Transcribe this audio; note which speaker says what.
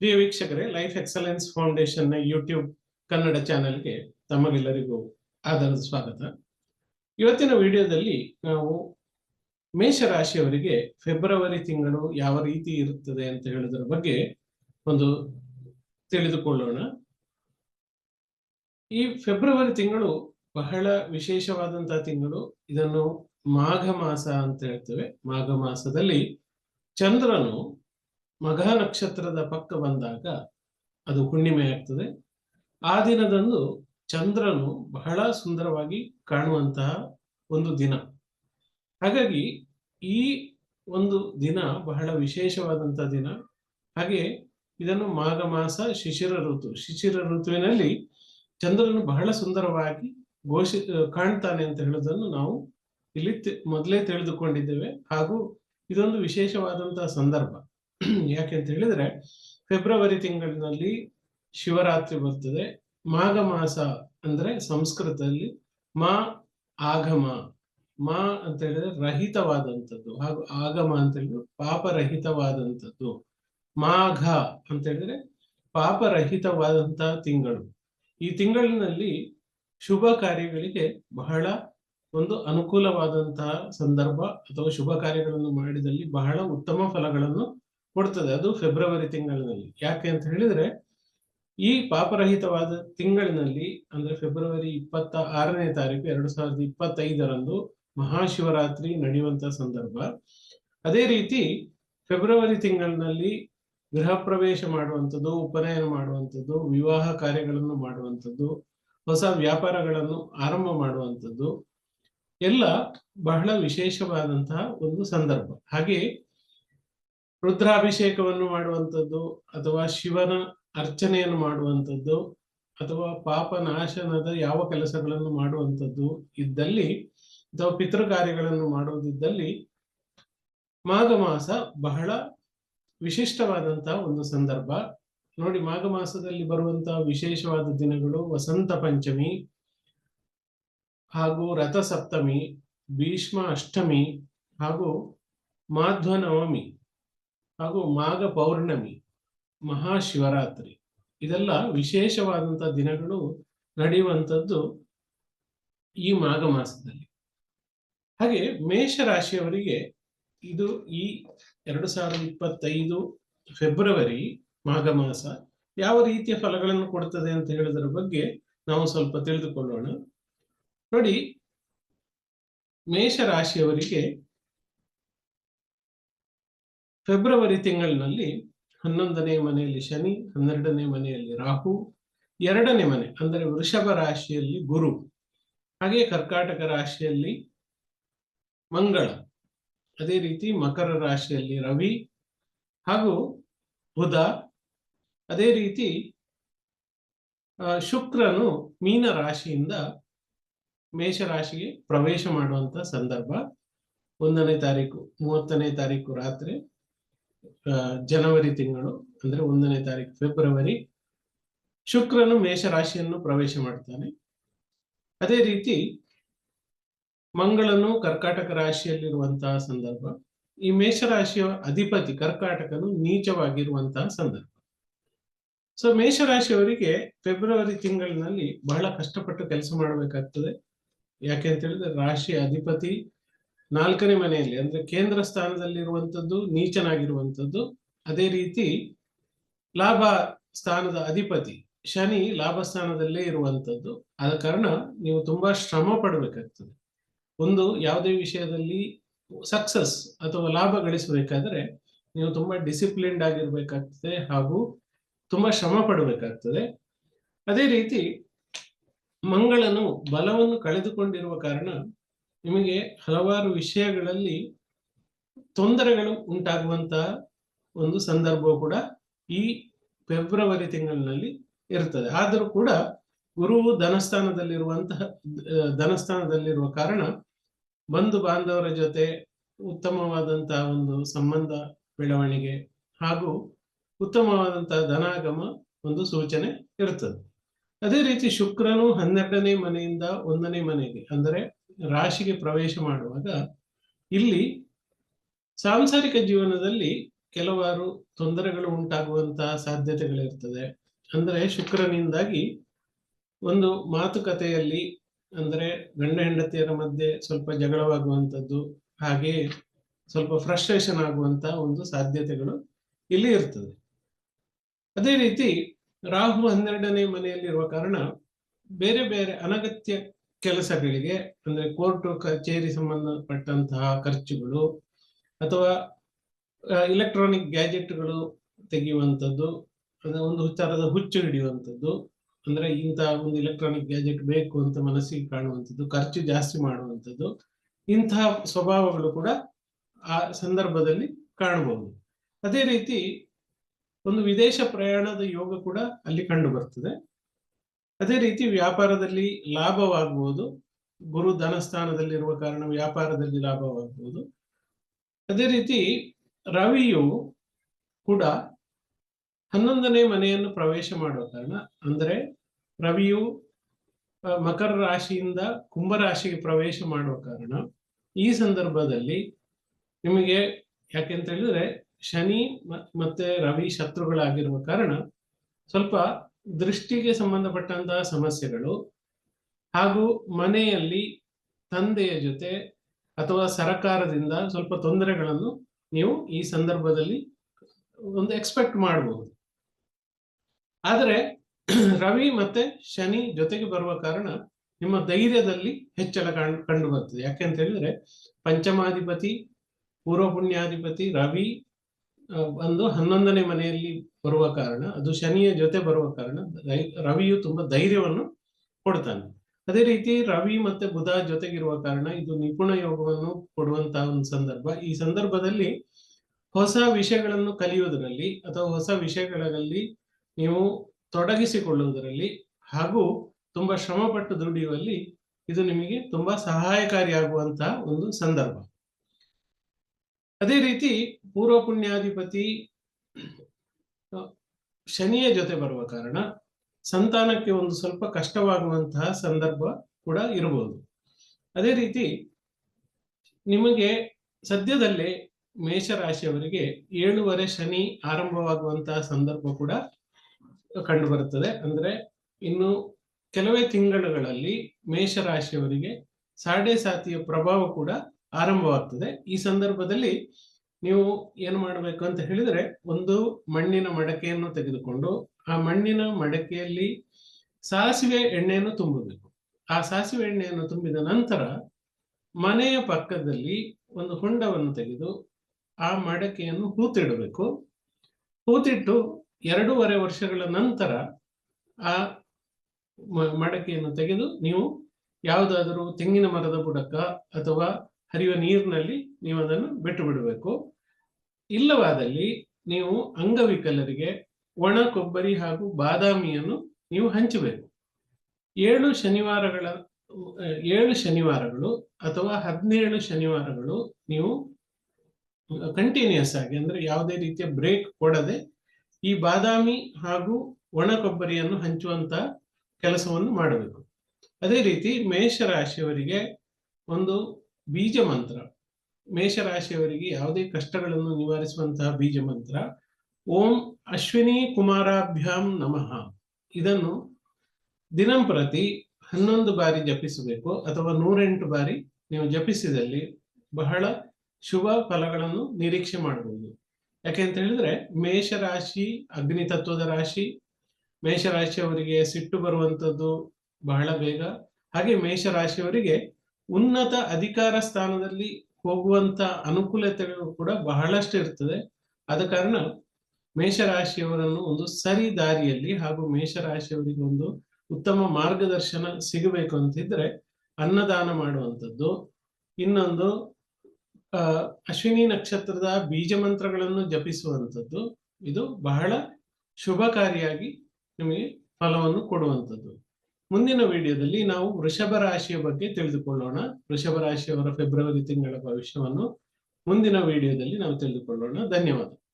Speaker 1: ಪ್ರಿಯ ವೀಕ್ಷಕರೇ life excellence ಫೌಂಡೇಶನ್ನ YouTube Kannada ಚಾನೆಲ್ಗೆ ತಮಗೆಲ್ಲರಿಗೂ ಆಧಾರದ ಸ್ವಾಗತ. ಇವತ್ತಿನ ವಿಡಿಯೋದಲ್ಲಿ ನಾವು ಮೇಷರಾಶಿಯವರಿಗೆ ಫೆಬ್ರವರಿ ತಿಂಗಳು ಯಾವ ರೀತಿ ಇರುತ್ತದೆ ಅಂತ ಹೇಳುವುದರ ಬಗ್ಗೆ ಒಂದು ತಿಳಿದುಕೊಳ್ಳೋಣ. ಈ ಫೆಬ್ರವರಿ ತಿಂಗಳು ಬಹಳ ವಿಶೇಷವಾದಂತಹ ತಿಂಗಳು. ಇದನ್ನು ಮಾಘ ಮಾಸ ಅಂತ ಹೇಳ್ತೇವೆ. ಮಾಘ ಮಾಸದಲ್ಲಿ ಚಂದ್ರನು ಮಘ ನಕ್ಷತ್ರದ ಪಕ್ಕ ಬಂದಾಗ ಅದು ಹುಣ್ಣಿಮೆ ಆಗ್ತದೆ. ಆ ದಿನದಂದು ಚಂದ್ರನು ಬಹಳ ಸುಂದರವಾಗಿ ಕಾಣುವಂತಹ ಒಂದು ದಿನ. ಹಾಗಾಗಿ ಈ ಒಂದು ದಿನ ಬಹಳ ವಿಶೇಷವಾದಂತಹ ದಿನ. ಹಾಗೆ ಇದನ್ನು ಮಾಘ ಮಾಸ ಶಿಶಿರ ಋತು. ಶಿಶಿರ ಋತುವಿನಲ್ಲಿ ಚಂದ್ರನು ಬಹಳ ಸುಂದರವಾಗಿ ಘೋಷಿ ಕಾಣ್ತಾನೆ ಅಂತ ಹೇಳೋದನ್ನು ನಾವು ಇಲ್ಲಿ ಮೊದಲೇ ತಿಳಿದುಕೊಂಡಿದ್ದೇವೆ. ಹಾಗೂ ಇದೊಂದು ವಿಶೇಷವಾದಂತಹ ಸಂದರ್ಭ. ಯಾಕೆ ಅಂತ ಹೇಳಿದ್ರೆ, ಫೆಬ್ರವರಿ ತಿಂಗಳಿನಲ್ಲಿ ಶಿವರಾತ್ರಿ ಬರ್ತದೆ. ಮಾಘ ಮಾಸ ಅಂದ್ರೆ ಸಂಸ್ಕೃತದಲ್ಲಿ ಮಾ ಆಗಮ. ಮಾ ಅಂತ ಹೇಳಿದ್ರೆ ರಹಿತವಾದಂಥದ್ದು. ಹಾಗೂ ಆಗಮ ಅಂತ ಹೇಳಿದ್ರೆ ಪಾಪರಹಿತವಾದಂಥದ್ದು. ಮಾಘ ಅಂತ ಹೇಳಿದ್ರೆ ಪಾಪರಹಿತವಾದಂತಹ ತಿಂಗಳು. ಈ ತಿಂಗಳಿನಲ್ಲಿ ಶುಭ ಕಾರ್ಯಗಳಿಗೆ ಬಹಳ ಒಂದು ಅನುಕೂಲವಾದಂತಹ ಸಂದರ್ಭ ಅಥವಾ ಶುಭ ಕಾರ್ಯಗಳನ್ನು ಮಾಡಿದಲ್ಲಿ ಬಹಳ ಉತ್ತಮ ಫಲಗಳನ್ನು ಕೊಡ್ತದೆ ಅದು ಫೆಬ್ರವರಿ ತಿಂಗಳಿನಲ್ಲಿ. ಯಾಕೆ ಅಂತ ಹೇಳಿದ್ರೆ, ಈ ಪಾಪರಹಿತವಾದ ತಿಂಗಳಿನಲ್ಲಿ, ಅಂದ್ರೆ ಫೆಬ್ರವರಿ ಇಪ್ಪತ್ತ ಆರನೇ ತಾರೀಕು ಎರಡು ಸಾವಿರದ ಇಪ್ಪತ್ತೈದರಂದು ಮಹಾಶಿವರಾತ್ರಿ ನಡೆಯುವಂತಹ ಸಂದರ್ಭ. ಅದೇ ರೀತಿ ಫೆಬ್ರವರಿ ತಿಂಗಳಿನಲ್ಲಿ ಗೃಹ ಪ್ರವೇಶ ಮಾಡುವಂಥದ್ದು, ಉಪನಯನ ಮಾಡುವಂಥದ್ದು, ವಿವಾಹ ಕಾರ್ಯಗಳನ್ನು ಮಾಡುವಂಥದ್ದು, ಹೊಸ ವ್ಯಾಪಾರಗಳನ್ನು ಆರಂಭ ಮಾಡುವಂಥದ್ದು, ಎಲ್ಲ ಬಹಳ ವಿಶೇಷವಾದಂತಹ ಒಂದು ಸಂದರ್ಭ. ಹಾಗೆ ರುದ್ರಾಭಿಷೇಕವನ್ನು ಮಾಡುವಂಥದ್ದು ಅಥವಾ ಶಿವನ ಅರ್ಚನೆಯನ್ನು ಮಾಡುವಂಥದ್ದು ಅಥವಾ ಪಾಪ ನಾಶನದ ಯಾವ ಕೆಲಸಗಳನ್ನು ಮಾಡುವಂಥದ್ದು ಇದ್ದಲ್ಲಿ ಅಥವಾ ಪಿತೃ ಕಾರ್ಯಗಳನ್ನು ಮಾಡುವುದಿದ್ದಲ್ಲಿ ಮಾಘ ಮಾಸ ಬಹಳ ವಿಶಿಷ್ಟವಾದಂತಹ ಒಂದು ಸಂದರ್ಭ. ನೋಡಿ, ಮಾಘ ಮಾಸದಲ್ಲಿ ಬರುವಂತಹ ವಿಶೇಷವಾದ ದಿನಗಳು ವಸಂತ ಪಂಚಮಿ ಹಾಗೂ ರಥಸಪ್ತಮಿ, ಭೀಷ್ಮ ಅಷ್ಟಮಿ ಹಾಗೂ ಮಾಧ್ವ ನವಮಿ. ಹಾಗೂ ಮಾಘ ಪೌರ್ಣಮಿ ಮಹಾಶಿವರಾತ್ರಿ ಇದೆಲ್ಲ ವಿಶೇಷವಾದಂತಹ ದಿನಗಳು ನಡೆಯುವಂಥದ್ದು ಈ ಮಾಘ ಮಾಸದಲ್ಲಿ. ಹಾಗೆ ಮೇಷರಾಶಿಯವರಿಗೆ ಇದು ಈ ಎರಡು ಸಾವಿರದ ಇಪ್ಪತ್ತೈದು ಫೆಬ್ರವರಿ ಮಾಘ ಮಾಸ ಯಾವ ರೀತಿಯ ಫಲಗಳನ್ನು ಕೊಡ್ತದೆ ಅಂತ ಹೇಳೋದ್ರ ಬಗ್ಗೆ ನಾವು ಸ್ವಲ್ಪ ತಿಳಿದುಕೊಳ್ಳೋಣ. ನೋಡಿ, ಮೇಷರಾಶಿಯವರಿಗೆ ಫೆಬ್ರವರಿ ತಿಂಗಳಿನಲ್ಲಿ ಹನ್ನೊಂದನೇ ಮನೆಯಲ್ಲಿ ಶನಿ, ಹನ್ನೆರಡನೇ ಮನೆಯಲ್ಲಿ ರಾಹು, ಎರಡನೇ ಮನೆ, ಅಂದರೆ ವೃಷಭ ರಾಶಿಯಲ್ಲಿ ಗುರು, ಹಾಗೆ ಕರ್ಕಾಟಕ ರಾಶಿಯಲ್ಲಿ ಮಂಗಳ, ಅದೇ ರೀತಿ ಮಕರ ರಾಶಿಯಲ್ಲಿ ರವಿ ಹಾಗೂ ಬುಧ, ಅದೇ ರೀತಿ ಶುಕ್ರನು ಮೀನ ರಾಶಿಯಿಂದ ಮೇಷರಾಶಿಗೆ ಪ್ರವೇಶ ಮಾಡುವಂತ ಸಂದರ್ಭ ಒಂದನೇ ತಾರೀಕು, ಮೂವತ್ತನೇ ತಾರೀಕು ರಾತ್ರಿ. ಜನವರಿ ತಿಂಗಳು, ಅಂದ್ರೆ ಒಂದನೇ ತಾರೀಕು ಫೆಬ್ರವರಿ, ಶುಕ್ರನು ಮೇಷರಾಶಿಯನ್ನು ಪ್ರವೇಶ ಮಾಡ್ತಾನೆ. ಅದೇ ರೀತಿ ಮಂಗಳನು ಕರ್ಕಾಟಕ ರಾಶಿಯಲ್ಲಿರುವಂತಹ ಸಂದರ್ಭ, ಈ ಮೇಷರಾಶಿಯ ಅಧಿಪತಿ ಕರ್ಕಾಟಕನು ನೀಚವಾಗಿರುವಂತಹ ಸಂದರ್ಭ. ಸೊ ಮೇಷರಾಶಿಯವರಿಗೆ ಫೆಬ್ರವರಿ ತಿಂಗಳಿನಲ್ಲಿ ಬಹಳ ಕಷ್ಟಪಟ್ಟು ಕೆಲಸ ಮಾಡಬೇಕಾಗ್ತದೆ. ಯಾಕೆ ಅಂತ ಹೇಳಿದ್ರೆ ರಾಶಿಯ ಅಧಿಪತಿ ನಾಲ್ಕನೇ ಮನೆಯಲ್ಲಿ, ಅಂದ್ರೆ ಕೇಂದ್ರ ಸ್ಥಾನದಲ್ಲಿರುವಂಥದ್ದು, ನೀಚನಾಗಿರುವಂಥದ್ದು, ಅದೇ ರೀತಿ ಲಾಭ ಸ್ಥಾನದ ಅಧಿಪತಿ ಶನಿ ಲಾಭ ಸ್ಥಾನದಲ್ಲೇ ಇರುವಂಥದ್ದು. ಆದ ಕಾರಣ ನೀವು ತುಂಬಾ ಶ್ರಮ ಪಡಬೇಕಾಗ್ತದೆ. ಒಂದು, ಯಾವುದೇ ವಿಷಯದಲ್ಲಿ ಸಕ್ಸಸ್ ಅಥವಾ ಲಾಭ ಗಳಿಸಬೇಕಾದ್ರೆ ನೀವು ತುಂಬಾ ಡಿಸಿಪ್ಲಿನ್ಡ್ ಆಗಿರ್ಬೇಕಾಗ್ತದೆ ಹಾಗೂ ತುಂಬಾ ಶ್ರಮ ಪಡಬೇಕಾಗ್ತದೆ. ಅದೇ ರೀತಿ ಮಂಗಳನು ಬಲವನ್ನು ಕಳೆದುಕೊಂಡಿರುವ ಕಾರಣ ನಿಮಗೆ ಹಲವಾರು ವಿಷಯಗಳಲ್ಲಿ ತೊಂದರೆಗಳು ಉಂಟಾಗುವಂತಹ ಒಂದು ಸಂದರ್ಭವು ಕೂಡ ಈ ಫೆಬ್ರವರಿ ತಿಂಗಳಿನಲ್ಲಿ ಇರ್ತದೆ. ಆದರೂ ಕೂಡ ಗುರುವು ಧನಸ್ಥಾನದಲ್ಲಿರುವಂತಹ ಧನಸ್ಥಾನದಲ್ಲಿರುವ ಕಾರಣ ಬಂಧು ಬಾಂಧವರ ಜೊತೆ ಉತ್ತಮವಾದಂತಹ ಒಂದು ಸಂಬಂಧ ಬೆಳವಣಿಗೆ ಹಾಗೂ ಉತ್ತಮವಾದಂತಹ ಧನಾಗಮ ಒಂದು ಸೂಚನೆ ಇರ್ತದೆ. ಅದೇ ರೀತಿ ಶುಕ್ರನು ಹನ್ನೆರಡನೇ ಮನೆಯಿಂದ ಒಂದನೇ ಮನೆಗೆ, ಅಂದರೆ ರಾಶಿಗೆ ಪ್ರವೇಶ ಮಾಡುವಾಗ ಇಲ್ಲಿ ಸಾಂಸಾರಿಕ ಜೀವನದಲ್ಲಿ ಕೆಲವಾರು ತೊಂದರೆಗಳು ಉಂಟಾಗುವಂತಹ ಸಾಧ್ಯತೆಗಳಿರ್ತದೆ. ಅಂದ್ರೆ ಶುಕ್ರನಿಂದಾಗಿ ಒಂದು ಮಾತುಕತೆಯಲ್ಲಿ ಅಂದ್ರೆ ಗಂಡ ಹೆಂಡತಿಯರ ಮಧ್ಯೆ ಸ್ವಲ್ಪ ಜಗಳವಾಗುವಂಥದ್ದು, ಹಾಗೆ ಸ್ವಲ್ಪ ಫ್ರಸ್ಟ್ರೇಷನ್ ಆಗುವಂತ ಒಂದು ಸಾಧ್ಯತೆಗಳು ಇಲ್ಲಿ ಇರ್ತದೆ. ಅದೇ ರೀತಿ ರಾಹು ಹನ್ನೆರಡನೇ ಮನೆಯಲ್ಲಿರುವ ಕಾರಣ ಬೇರೆ ಬೇರೆ ಅನಗತ್ಯ ಕೆಲಸಗಳಿಗೆ ಅಂದ್ರೆ ಕೋರ್ಟ್ ಕಚೇರಿ ಸಂಬಂಧಪಟ್ಟಂತಹ ಖರ್ಚುಗಳು ಅಥವಾ ಇಲೆಕ್ಟ್ರಾನಿಕ್ ಗ್ಯಾಜೆಟ್ಗಳು ತೆಗೆಯುವಂಥದ್ದು, ಅಂದ್ರೆ ಒಂದು ತರದ ಹುಚ್ಚು ಹಿಡಿಯುವಂಥದ್ದು, ಅಂದ್ರೆ ಇಂತಹ ಒಂದು ಇಲೆಕ್ಟ್ರಾನಿಕ್ ಗ್ಯಾಜೆಟ್ ಬೇಕು ಅಂತ ಮನಸ್ಸಿಗೆ ಕಾಣುವಂಥದ್ದು, ಖರ್ಚು ಜಾಸ್ತಿ ಮಾಡುವಂಥದ್ದು ಇಂತಹ ಸ್ವಭಾವಗಳು ಕೂಡ ಆ ಸಂದರ್ಭದಲ್ಲಿ ಕಾಣಬಹುದು. ಅದೇ ರೀತಿ ಒಂದು ವಿದೇಶ ಪ್ರಯಾಣದ ಯೋಗ ಕೂಡ ಅಲ್ಲಿ ಕಂಡು ಬರ್ತದೆ. ಅದೇ ರೀತಿ ವ್ಯಾಪಾರದಲ್ಲಿ ಲಾಭವಾಗಬಹುದು ಗುರು ಧನಸ್ಥಾನದಲ್ಲಿರುವ ಕಾರಣ ವ್ಯಾಪಾರದಲ್ಲಿ ಲಾಭವಾಗಬಹುದು ಅದೇ ರೀತಿ ರವಿಯು ಕೂಡ ಹನ್ನೊಂದನೇ ಮನೆಯನ್ನು ಪ್ರವೇಶ ಮಾಡುವ ಕಾರಣ, ಅಂದ್ರೆ ರವಿಯು ಮಕರ ರಾಶಿಯಿಂದ ಕುಂಭ ರಾಶಿಗೆ ಪ್ರವೇಶ ಮಾಡುವ ಕಾರಣ ಈ ಸಂದರ್ಭದಲ್ಲಿ ನಿಮಗೆ ಯಾಕೆಂತ ಹೇಳಿದ್ರೆ ಶನಿ ಮತ್ತೆ ರವಿ ಶತ್ರುಗಳಾಗಿರುವ ಕಾರಣ ಸ್ವಲ್ಪ ದೃಷ್ಟಿಗೆ ಸಂಬಂಧಪಟ್ಟಂತಹ ಸಮಸ್ಯೆಗಳು ಹಾಗೂ ಮನೆಯಲ್ಲಿ ತಂದೆಯ ಜೊತೆ ಅಥವಾ ಸರಕಾರದಿಂದ ಸ್ವಲ್ಪ ತೊಂದರೆಗಳನ್ನು ನೀವು ಈ ಸಂದರ್ಭದಲ್ಲಿ ಒಂದು ಎಕ್ಸ್ಪೆಕ್ಟ್ ಮಾಡಬಹುದು ಆದರೆ ರವಿ ಮತ್ತೆ ಶನಿ ಜೊತೆಗೆ ಬರುವ ಕಾರಣ ನಿಮ್ಮ ಧೈರ್ಯದಲ್ಲಿ ಹೆಚ್ಚಳ ಕಂಡು ಬರ್ತದೆ. ಯಾಕೆಂತ ಹೇಳಿದ್ರೆ, ಪಂಚಮಾಧಿಪತಿ ಪೂರ್ವ ಪುಣ್ಯಾಧಿಪತಿ ರವಿ ಒಂದು ಹನ್ನೊಂದನೇ ಮನೆಯಲ್ಲಿ ಬರುವ ಕಾರಣ, ಅದು ಶನಿಯ ಜೊತೆ ಬರುವ ಕಾರಣ ರವಿಯು ತುಂಬಾ ಧೈರ್ಯವನ್ನು ಕೊಡ್ತಾನೆ. ಅದೇ ರೀತಿ ರವಿ ಮತ್ತೆ ಬುಧ ಜೊತೆಗಿರುವ ಕಾರಣ, ಇದು ನಿಪುಣ ಯೋಗವನ್ನು ಕೊಡುವಂತಹ ಒಂದು ಸಂದರ್ಭ. ಈ ಸಂದರ್ಭದಲ್ಲಿ ಹೊಸ ವಿಷಯಗಳನ್ನು ಕಲಿಯುವುದರಲ್ಲಿ ಅಥವಾ ಹೊಸ ವಿಷಯಗಳಲ್ಲಿ ನೀವು ತೊಡಗಿಸಿಕೊಳ್ಳುವುದರಲ್ಲಿ ಹಾಗೂ ತುಂಬಾ ಶ್ರಮಪಟ್ಟು ದುಡಿಯುವಲ್ಲಿ ಇದು ನಿಮಗೆ ತುಂಬಾ ಸಹಾಯಕಾರಿಯಾಗುವಂತಹ ಒಂದು ಸಂದರ್ಭ. ಅದೇ ರೀತಿ ಪೂರ್ವ ಪುಣ್ಯಾಧಿಪತಿ ಶನಿಯ ಜೊತೆ ಬರುವ ಕಾರಣ ಸಂತಾನಕ್ಕೆ ಒಂದು ಸ್ವಲ್ಪ ಕಷ್ಟವಾಗುವಂತಹ ಸಂದರ್ಭ ಕೂಡ ಇರಬಹುದು. ಅದೇ ರೀತಿ ನಿಮಗೆ ಸದ್ಯದಲ್ಲೇ ಮೇಷರಾಶಿಯವರಿಗೆ ಏಳುವರೆ ಶನಿ ಆರಂಭವಾಗುವಂತಹ ಸಂದರ್ಭ ಕೂಡ ಕಂಡು ಬರುತ್ತದೆ ಅಂದ್ರೆ ಇನ್ನು ಕೆಲವೇ ತಿಂಗಳುಗಳಲ್ಲಿ ಮೇಷರಾಶಿಯವರಿಗೆ ಸಾಡೆ ಸಾತಿಯ ಪ್ರಭಾವ ಕೂಡ ಆರಂಭವಾಗ್ತದೆ. ಈ ಸಂದರ್ಭದಲ್ಲಿ ನೀವು ಏನು ಮಾಡಬೇಕು ಅಂತ ಹೇಳಿದರೆ, ಒಂದು ಮಣ್ಣಿನ ಮಡಕೆಯನ್ನು ತೆಗೆದುಕೊಂಡು, ಆ ಮಣ್ಣಿನ ಮಡಕೆಯಲ್ಲಿ ಸಾಸಿವೆ ಎಣ್ಣೆಯನ್ನು ತುಂಬಬೇಕು. ಆ ಸಾಸಿವೆ ಎಣ್ಣೆಯನ್ನು ತುಂಬಿದ ನಂತರ ಮನೆಯ ಪಕ್ಕದಲ್ಲಿ ಒಂದು ಹೊಂಡವನ್ನು ತೆಗೆದು ಆ ಮಡಕೆಯನ್ನು ಹೂತಿಡಬೇಕು. ಹೂತಿಟ್ಟು ಎರಡೂವರೆ ವರ್ಷಗಳ ನಂತರ ಆ ಮಡಕೆಯನ್ನು ತೆಗೆದು ನೀವು ಯಾವುದಾದರೂ ತೆಂಗಿನ ಮರದ ಬುಡಕ ಅಥವಾ ಹರಿಯುವ ನೀರಿನಲ್ಲಿ ನೀವು ಅದನ್ನು ಬಿಟ್ಟು ಬಿಡಬೇಕು. ಇಲ್ಲವಾದಲ್ಲಿ ನೀವು ಅಂಗವಿಕಲರಿಗೆ ಒಣ, ಕೊಬ್ಬರಿ ಹಾಗೂ ಬಾದಾಮಿಯನ್ನು ನೀವು ಹಂಚಬೇಕು. ಏಳು ಶನಿವಾರಗಳ, ಏಳು ಶನಿವಾರಗಳು ಅಥವಾ ಹದಿನೇಳು ಶನಿವಾರಗಳು ನೀವು ಕಂಟಿನ್ಯೂಸ್ ಆಗಿ ಅಂದ್ರೆ ಯಾವುದೇ ರೀತಿಯ ಬ್ರೇಕ್ ಕೊಡದೆ ಈ ಬಾದಾಮಿ ಹಾಗೂ ಒಣ, ಕೊಬ್ಬರಿಯನ್ನು ಹಂಚುವಂತ ಕೆಲಸವನ್ನು ಮಾಡಬೇಕು. ಅದೇ ರೀತಿ ಮೇಷರಾಶಿಯವರಿಗೆ ಒಂದು ಬೀಜ ಮಂತ್ರ ಮೇಷರಾಶಿಯವರಿಗೆ ಯಾವುದೇ ಕಷ್ಟಗಳನ್ನು ನಿವಾರಿಸುವಂತಹ ಬೀಜ ಮಂತ್ರ ಓಂ ಅಶ್ವಿನಿ ಕುಮಾರಾಭ್ಯಾಂ ನಮಃ. ಇದನ್ನು ದಿನಂಪ್ರತಿ ಹನ್ನೊಂದು ಬಾರಿ ಜಪಿಸಬೇಕು ಅಥವಾ ನೂರೆಂಟು ಬಾರಿ ನೀವು ಜಪಿಸಿದಲ್ಲಿ ಬಹಳ ಶುಭ ಫಲಗಳನ್ನು ನಿರೀಕ್ಷೆ ಮಾಡಬಹುದು ಯಾಕೆಂತ ಹೇಳಿದ್ರೆ ಮೇಷರಾಶಿ, ಅಗ್ನಿ ತತ್ವದ ರಾಶಿ, ಮೇಷರಾಶಿಯವರಿಗೆ ಸಿಟ್ಟು ಬರುವಂಥದ್ದು ಬಹಳ ಬೇಗ. ಹಾಗೆ ಮೇಷರಾಶಿಯವರಿಗೆ ಉನ್ನತ ಅಧಿಕಾರ ಸ್ಥಾನದಲ್ಲಿ ಹೋಗುವಂತ ಅನುಕೂಲತೆಗಳು ಕೂಡ ಬಹಳಷ್ಟು ಇರ್ತದೆ. ಆದ ಕಾರಣ ಮೇಷರಾಶಿಯವರನ್ನು ಒಂದು ಸರಿ ದಾರಿಯಲ್ಲಿ ಹಾಗೂ ಮೇಷರಾಶಿಯವರಿಗೆ ಒಂದು ಉತ್ತಮ ಮಾರ್ಗದರ್ಶನ ಸಿಗಬೇಕು ಅಂತಿದ್ರೆ ಅನ್ನದಾನ ಮಾಡುವಂಥದ್ದು. ಇನ್ನೊಂದು ಅಶ್ವಿನಿ ನಕ್ಷತ್ರದ ಬೀಜ ಮಂತ್ರಗಳನ್ನು ಜಪಿಸುವಂಥದ್ದು. ಇದು ಬಹಳ ಶುಭಕಾರಿಯಾಗಿ ನಿಮಗೆ ಫಲವನ್ನು ಕೊಡುವಂಥದ್ದು. ಮುಂದಿನ ವಿಡಿಯೋದಲ್ಲಿ ನಾವು ವೃಷಭ ರಾಶಿಯ ಬಗ್ಗೆ ತಿಳಿದುಕೊಳ್ಳೋಣ. ವೃಷಭ ರಾಶಿಯವರ ಫೆಬ್ರವರಿ ತಿಂಗಳ ಭವಿಷ್ಯವನ್ನು ಮುಂದಿನ ವಿಡಿಯೋದಲ್ಲಿ ನಾವು ತಿಳಿದುಕೊಳ್ಳೋಣ. ಧನ್ಯವಾದ.